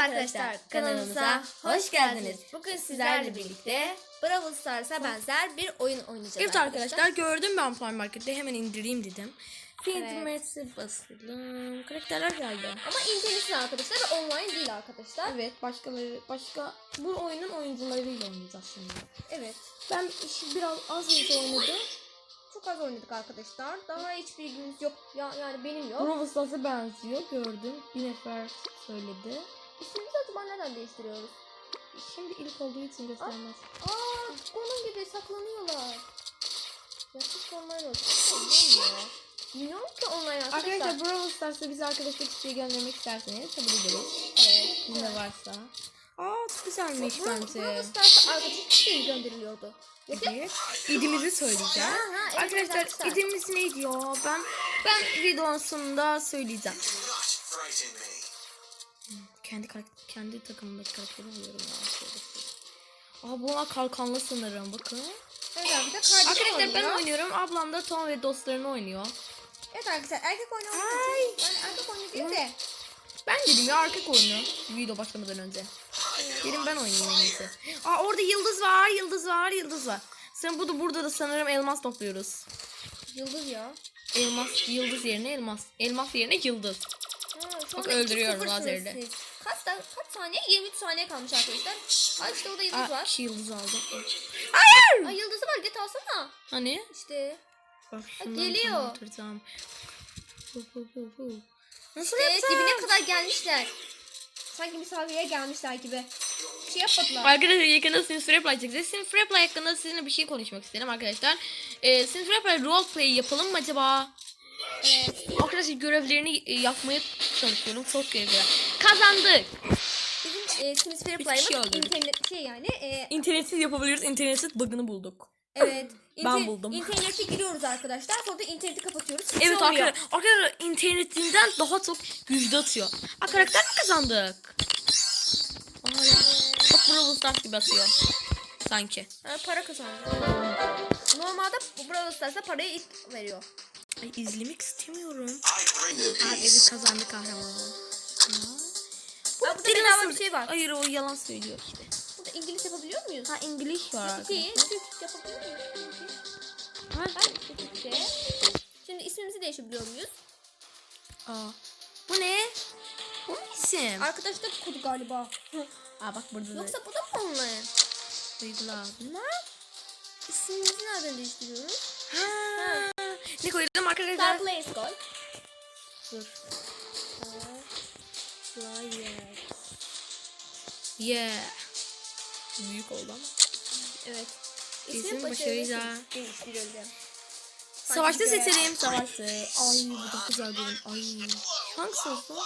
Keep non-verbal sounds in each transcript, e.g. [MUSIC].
arkadaşlar kanalımıza hoş geldiniz. Bugün sizlerle birlikte Brawl Stars'a benzer bir oyun oynayacağız Evet arkadaşlar gördüm ben Prime Market'te hemen indireyim dedim. Evet. Filmesi basıldım. Karakterler geldi. Ama internetin arkadaşlar ve online değil arkadaşlar. Evet başkaları başka bu oyunun oyuncularıyla oynayacağız şimdi. Evet. Ben işi biraz az önce oynadım. Çok az oynadık arkadaşlar. Daha hiçbir ilgimiz yok. Ya, yani benim yok. Brawl Stars'a benziyor gördüm. Bir nefer söyledi. İsmimizi acaba nereden değiştiriyoruz? Şimdi ilk olduğu için göstermez. Aa, onun gibi saklanıyorlar. Yakış online olsun. Bilmiyorum ya. Bilmiyorum ki online arkadaşlar. Arkadaşlar Brawl Stars'a bize arkadaşlık isteği göndermek isterseniz kabul ederiz. Evet. Bizde varsa. Aa çok güzelmiş bence. Brawl Stars'a arkadaşlık isteği gönderiliyordu. Yok yok. Evet. İdimizi söyleyeceğim. Ha, ha, evet, arkadaşlar arkadaşlar. idimiz neydi ya? Ben ben videonun sonunda söyleyeceğim. Kendi kendi takımımdaki karakteri buluyorum ya. Aa bunlar kalkanlı sanırım bakın. Evet arkadaşlar kardeşim Arkadaşlar ben oynuyor. oynuyorum. Ablam da Tom ve dostlarını oynuyor. Evet arkadaşlar erkek oyunu yani erkek oyunu değil de Ben dedim ya erkek oyunu. Video başlamadan önce. Dedim ben oynayayım en iyisi. Aa orada yıldız var, yıldız var, yıldız var. Sen burada burada da sanırım elmas topluyoruz. yıldız ya. Elmas yıldız yerine elmas. Elmas yerine yıldız. Şu Bak öldürüyorum 2-0'sınız lazerle. siz. Kaç, da, kaç saniye? 23 saniye kalmış arkadaşlar. Aa işte orada yıldız Aa, var. iki yıldız aldım. Ay yıldızı var git alsana. Hani? İşte. Bak şundan geliyor. tam oturacağım. Hu, hu, hu, hu. Nasıl İşte yapacağım? dibine kadar gelmişler. Sanki misafire gelmişler gibi. Bir şey yapmadılar. Arkadaşlar yakında Sims Reply çekeceğiz. Sims Reply hakkında sizinle bir şey konuşmak isterim arkadaşlar. Ee, Sims Reply roleplay yapalım mı acaba? Evet. Arkadaşlar görevlerini e, yapmaya çalışıyorum. Çok görevler. Kazandık. Bizim e, Sims Free Biz Play'ımız internet şey yani e, İnternetsiz yapabiliyoruz. İnternetsiz bug'ını bulduk. evet. [LAUGHS] Ben buldum. İnternete giriyoruz arkadaşlar. Sonra da interneti kapatıyoruz. Hiç Evet olmuyor. arkadaşlar, arkadaşlar internetinden daha çok yüzde atıyor. Aa karakter mi kazandık? Ay, bak Brawl Stars gibi atıyor. Sanki. Ha, para kazandı. Normalde Brawl Stars'ta parayı ilk veriyor. Ay izlemek istemiyorum. I bring the Aa peace. evet kazandı kahraman. Burada bedava nasıl- bir şey var. Hayır o yalan söylüyor işte. Burada İngiliz yapabiliyor muyuz? Ha İngiliz var. İki, Türk yapabiliyor muyuz? Ha? Ha, Türkçe. Şimdi ismimizi değişebiliyor muyuz? Aa. Bu ne? Bu mu isim? Arkadaşlar kodu galiba. Aa bak burada da Yoksa bu da mı online? duygular. Bunlar ismimizi nereden değiştiriyoruz? Ha. Ne Star arkadaşlar? Place Gold. Dur. Flyer. Yeah. Büyük oldu ama. Evet. İsim İsmi başarıyla. Savaşta seçelim. Savaşta. Ay bu da güzel dedim. Ay. Hangisi olsun?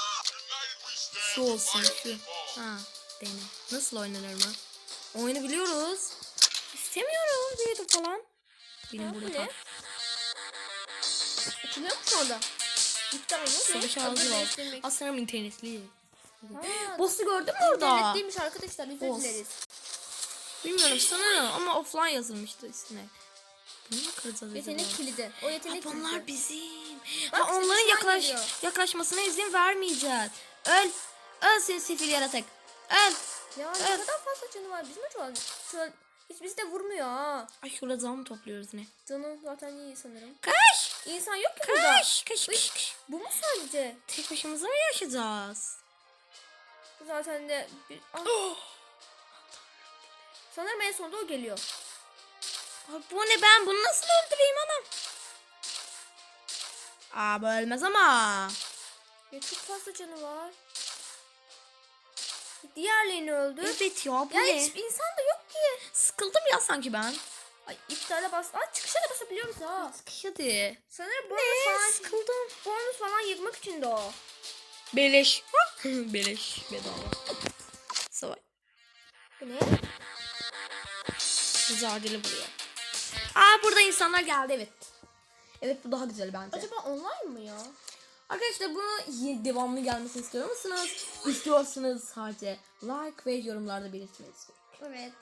Şu olsun şu. Ha dene. Nasıl oynanır mı? Oyunu biliyoruz. İstemiyorum büyüdü falan. Benim burada. Açılıyor mu? İptal olmuş. Savaş Adı ağzı var. Aslında internetli. Ha, Boss'u gördün mü orada? İnternetliymiş arkadaşlar özür Boss. dileriz. Bilmiyorum sanırım ama offline yazılmıştı üstüne. Bunu mu kıracağız acaba? Yetenek kilidi. O Ha, yetenek bunlar kilidi. bizim. Bak, Ha, onların yaklaş, geliyor. yaklaşmasına izin vermeyeceğiz. Öl. Öl sen sefil yaratık. Öl. Ya ne Evet. kadar fazla canı var. Biz mi şu an? Hiç bizi de vurmuyor ha. Ay şurada zam mı topluyoruz ne? Canı zaten iyi sanırım. Kaç. İnsan yok ki burada. Kaç. Kaç. Kaç. kaç. Bu mu sadece? Tek başımıza mı yaşayacağız? Zaten de bir... Ah. [GASPS] Sanırım en sonunda o geliyor. Ay, bu ne ben bunu nasıl öldüreyim anam? Aa bu ölmez ama. Ya çok fazla canı var. Diğerlerini öldü. Evet ya bu Ya ne? hiç insan da yok ki. Sıkıldım ya sanki ben. Ay iptale bas. Aa çıkışa da basabiliyoruz ha. Hadi. Sanırım bonus Ne? falan, Sıkıldım. bonus falan yıkmak için de o. Beleş. [LAUGHS] Beleş. Bedava. Savaş. Bu ne? Mücadele buraya. Aa burada insanlar geldi evet. Evet bu daha güzel bence. Acaba online mı ya? Arkadaşlar bunu devamlı gelmesini istiyor musunuz? İstiyorsanız sadece like ve yorumlarda belirtmeniz gerekiyor. Evet.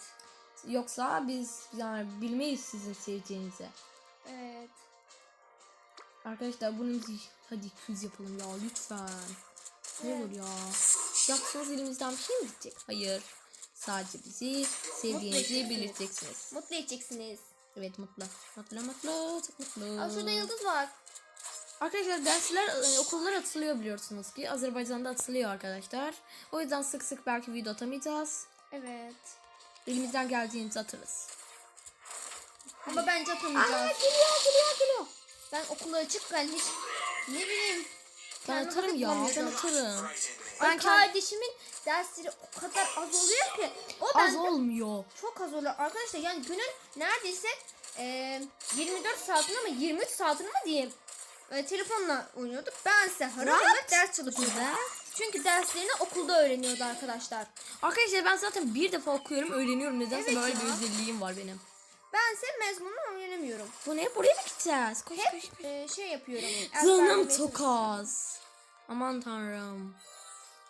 Yoksa biz yani bilmeyiz sizin seveceğinizi. Evet. Arkadaşlar bunu hadi 200 yapalım ya lütfen. Ne Evet. olur ya. Yapsanız elimizden bir şey mi gidecek? Hayır. Sadece bizi sevdiğinizi belirteceksiniz. Mutlu edeceksiniz. Evet mutlu. Mutlu mutlu çok mutlu. Aa, şurada yıldız var. Arkadaşlar dersler e, okullar atılıyor biliyorsunuz ki. Azerbaycan'da atılıyor arkadaşlar. O yüzden sık sık belki video atamayacağız. Evet. Elimizden geldiğince atarız. Ama bence Aa atamayacağız. geliyor geliyor geliyor. Ben okula açıkken hiç ne bileyim. Ben atarım ya ben atarım. Ben Ben kardeşimin dersleri o kadar az oluyor ki. O Az olmuyor. çok az oluyor. Arkadaşlar yani günün neredeyse e, 24 saatini ama 23 saatini mi diyeyim. E, telefonla oynuyordu. Ben ise harıl ders çalışıyordum. Çünkü derslerini okulda öğreniyordu arkadaşlar. Arkadaşlar ben zaten bir defa okuyorum öğreniyorum. Nedense Evet böyle bir ya. özelliğim var benim. Bense mezmununu öğrenemiyorum. Bu ne? Buraya mı gideceğiz? Koş Hep koş koş. e, şey yapıyorum. Canım ezberlemeye çok çalışıyorum. az. Aman tanrım.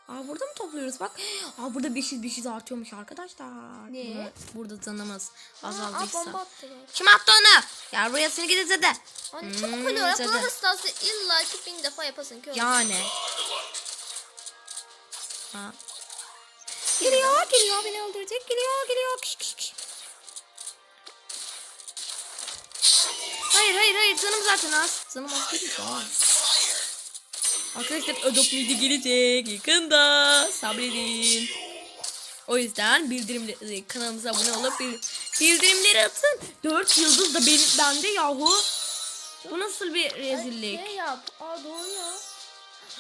Aa burada mı topluyoruz bak. Aa burada 500 500 artıyormuş arkadaşlar. Ne? Burada, burada canımız Aa, aa, bomba attılar. Kim attı onu? Gel buraya seni gideceğiz hadi. Hani Hmm, çok oluyor. cadı. Akıllı hastası illa ki bin defa yapasın ki. öyle. Yani. Ha. Geliyor geliyor beni öldürecek geliyor geliyor. Kış, kış, kış. Hayır hayır hayır canım zaten az. Canım az değil an. Arkadaşlar Adopt Me'de gelecek yakında. Sabredin. O yüzden bildirimleri kanalımıza abone olup bildirimleri atın. 4 yıldız da benim, bende yahu. Bu nasıl bir rezillik? Şey yap. Aa doğru ya.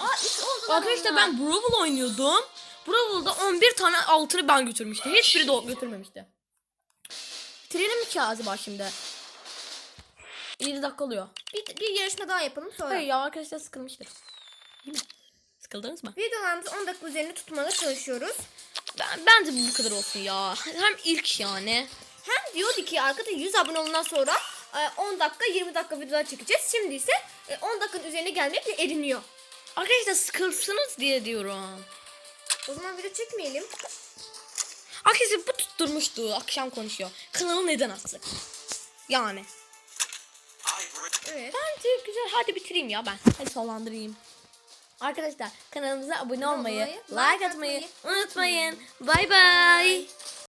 Aa oldu. Arkadaşlar ben Brawl oynuyordum. Brawl'da 11 tane altını ben götürmüştüm. Hiçbiri de götürmemişti. Bitirelim mi ki acaba şimdi? 7 dakika oluyor. Bir, bir yarışma daha yapalım sonra. Hayır ya arkadaşlar sıkılmıştır. Değil mi? Sıkıldınız mı? Videolarımızı 10 dakika üzerine tutmaya çalışıyoruz. Ben, bence bu kadar olsun ya. Hem ilk yani. Hem diyordu ki arkada 100 abone olduktan sonra e, 10 dakika 20 dakika videolar çekeceğiz. Şimdi ise e, 10 dakikanın üzerine gelmek de eriniyor. Arkadaşlar sıkılsınız diye diyorum. O zaman video çekmeyelim. Arkadaşlar bu tutturmuştu. Akşam konuşuyor. Kanalı neden attık? Yani. Evet. Bence güzel. Hadi bitireyim ya ben. Hadi sonlandırayım. Arkadaşlar kanalımıza abone olmayı, like atmayı unutmayın. Bay bay.